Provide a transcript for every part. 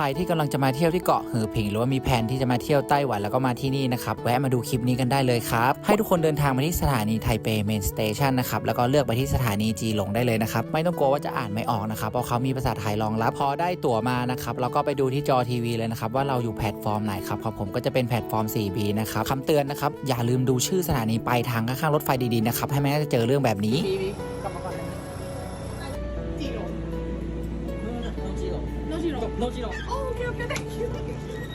รที่กำลังจะมาเที่ยวที่เกาะหือผิง หรือว่ามีแผนที่จะมาเที่ยวไต้หวันแล้วก็มาที่นี่นะครับแวะมาดูคลิปนี้กันได้เลยครับ ให้ทุกคนเดินทางมาที่สถานีไทเปเมนสเตชันนะครับแล้วก็เลือกไปที่สถานีจีหลงได้เลยนะครับไม่ต้องกลัวว่าจะอ่านไม่ออกนะครับเพราะเขามีภาษาไทยรองรับพอได้ตั๋วมานะครับแล้วก็ไปดูที่จอทีวีเลยนะครับว่าเราอยู่แพลตฟอร์มไหนครับของผมก็จะเป็นแพลตฟอร์ม 4B นะครับคำเตือนนะครับอย่าลืมดูชื่อสถานีปลายทางข้างๆรถไฟดีๆนะครับให้ไม่งั้นจะเจอเรื่องแบบนี้ No Giro. โนจิโร่ Oh, okay, okay, thank you.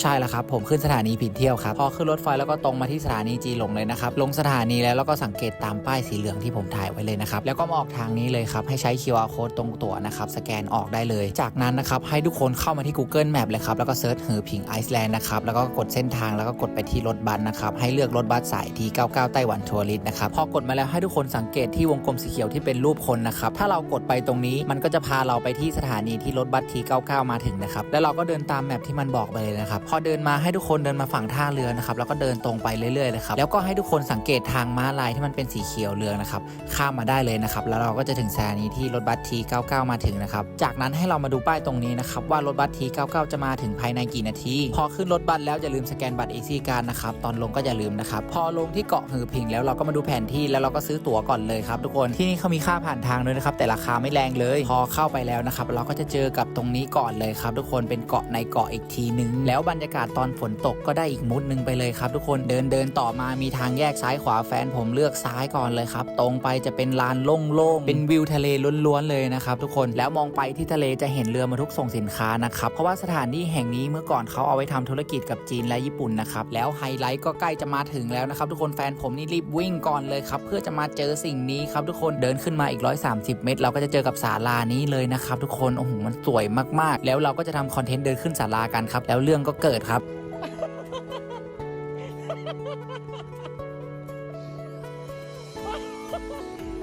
ใช่แล้วครับ ผมขึ้นสถานีผิดเที่ยวครับ พอขึ้นรถไฟแล้วก็ตรงมาที่สถานีจีหลงเลยนะครับ ลงสถานีแล้วแล้วก็สังเกตตามป้ายสีเหลืองที่ผมถ่ายไว้เลยนะครับ แล้วก็มาออกทางนี้เลยครับ ให้ใช้ QR code ตรงตั๋วนะครับ สแกนออกได้เลย จากนั้นนะครับให้ทุกคนเข้ามาที่ Google Map เลยครับ แล้วก็เซิร์ชหือผิงไอซ์แลนด์นะครับ แล้วก็กดเส้นทางแล้วก็กดไปที่รถบัสนะครับ ให้เลือกรถบัสสายที่99ไต้หวันทัวริสนะครับ พอกดมาแล้วให้ทุกคนสังเกตที่วงกลมสีเขียวที่เป็นรูปคนนะครับ ถ้าเรากดไปตรงนี้มันก็จะพาเราไปที่สถานีที่รถบัสที99มาถึงนะครับ แล้วเราก็เดินตามแมปที่มันบอกไปเลยนะครับพอเดินมาให้ทุกคนเดินมาฝั่งท่าเรือนะครับแล้วก็เดินตรงไปเรื่อยๆเลยครับแล้วก็ให้ทุกคนสังเกตทางม้าลายที่มันเป็นสีเขียวเหลืองนะครับข้ามมาได้เลยนะครับแล้วเราก็จะถึงสถานีที่รถบัสที99 มาถึงนะครับจากนั้นให้เรามาดูป้ายตรงนี้นะครับว่ารถบัสที99 จะมาถึงภายในกี่นาที พอขึ้นรถบัสแล้วอย่าลืมสแกนบัตร AC การนะครับตอนลงก็อย่าลืมนะครับพอลงที่เกาะหือพิงแล้วเราก็มาดูแผนที่แล้วเราก็ซื้อตั๋วก่อนเลยครับทุกคนที่นี่เขามีค่าผ่านทางด้วยนะครับแต่ราคาไม่แรงเลย พอเข้าไปแล้วนะครับเราก็จะเจอกับตรงนี้ก่อนเลยครับทุกคนเป็นเกาะในเกาะอีกทีนึงแล้วบรรยากาศตอนฝนตกก็ได้อีกมุดหนึงไปเลยครับ ทุกคนเดินเดินต่อมามีทางแยกซ้ายขวาแฟนผมเลือกซ้ายก่อนเลยครับ ตรงไปจะเป็นลานโล่งๆเป็นวิวทะเลล้วนๆเลยนะครับทุกคนแล้วมองไปที่ทะเลจะเห็นเรือบรรทุกส่งสินค้านะครับเพราะว่าสถานที่แห่งนี้เมื่อก่อนเขาเอาไว้ทำธุรกิจกับจีนและญี่ปุ่นนะครับแล้วไฮไลท์ก็ใกล้จะมาถึงแล้วนะครับทุกคนแฟนผมนี่รีบวิ่งก่อนเลยครับเพื่อจะมาเจอสิ่งนี้ครับทุกคนเดินขึ้นมาอีก 130 เมตร เราก็จะเจอกับศาลานี้เลยนะครับทุกคนโอ้โหมันสวยมากๆ แล้วเราก็จะทำคอนเทนต์เดินขึ้นศาลากันครับแล้วเรื่องก็เกิดครับ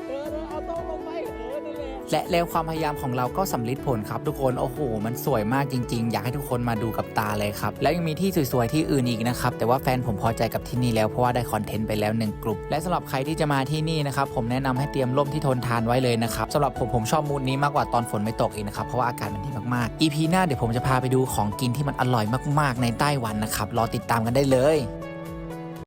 เออเออเอาโต๊ะลงไป เออนั่น และแล้วความพยายามของเราก็สำลิดผลครับทุกคนโอ้โห มันสวยมากจริงๆ อยากให้ทุกคนมาดูกับตาเลยครับ แล้วยังมีที่สวยๆที่อื่นอีกนะครับ แต่ว่าแฟนผมพอใจกับที่นี่แล้วเพราะว่าได้คอนเทนต์ไปแล้วหนึ่งกลุ่มและสำหรับใครที่จะมาที่นี่นะครับผมแนะนำให้เตรียมร่มที่ทนทานไว้เลยนะครับสำหรับผมผมชอบมูดนี้มากกว่าตอนฝนไม่ตกอีกนะครับเพราะว่าอากาศมันดีมากๆ EP หน้าเดี๋ยวผมจะพาไปดูของกินที่มันอร่อยมากๆ ในไต้หวันนะครับรอติดตามกันได้เลย